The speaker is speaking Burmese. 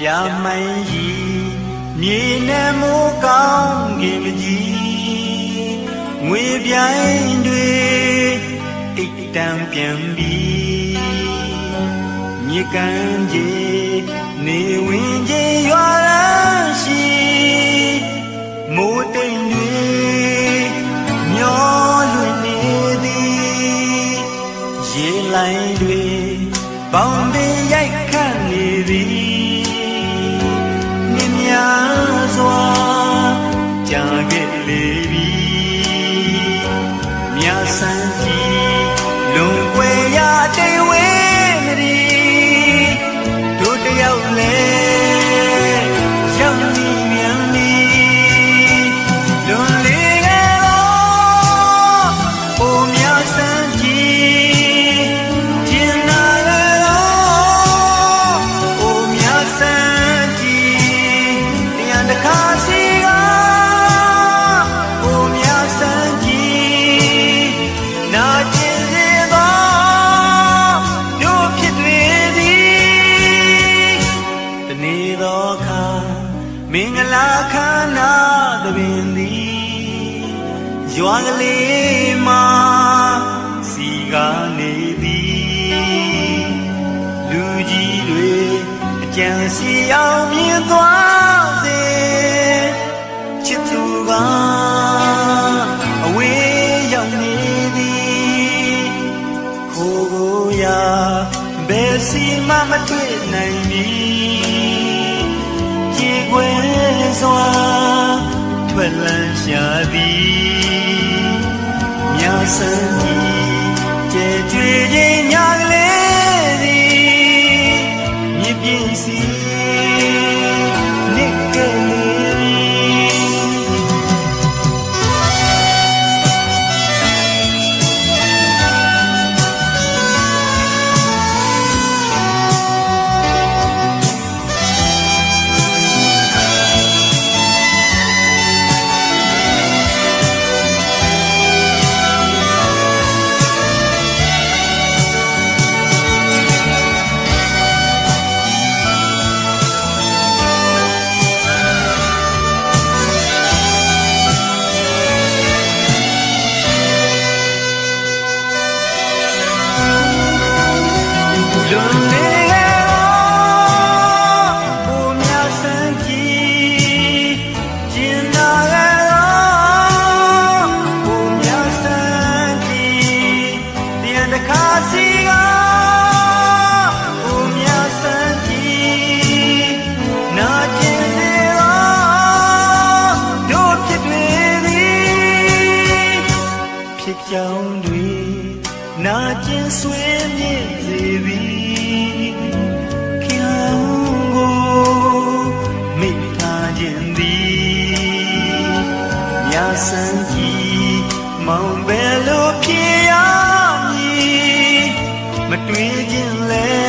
ပြမိုင်းကြီးမြေနဲ့မိုးကောင်းကင်မကြီးငွေပြိုင်တွေအိတ်တံပြန်ပြီးမြေကန်ကြီးနေဝင်ကြီးရွာရရှိမိုးတိမ်တွေ နေ့သောအခါမင်္ဂလာခမ်းနာသဘင်သည်ရွာကလေးမှာစီကနေသည်လူကြီးတွေအကြံစီအောင်မြင်သွားစေချစ်သူကအဝေးရောက်နေသည်ခိုးကိုရာဘယ်စီမှမတွေ့နိုင်မီကြေ ကွယ်စွာထွက်လန်းရှာသည်မြာစံကြီးကြဲကြွေခြင်းညာကလေးသည်မြစ်ပြင်းစီ ဖြစ်ကြောင်းတွေနာကျင်ဆွေးမြင့်စေသည် မတွေ့ခြင်းလဲ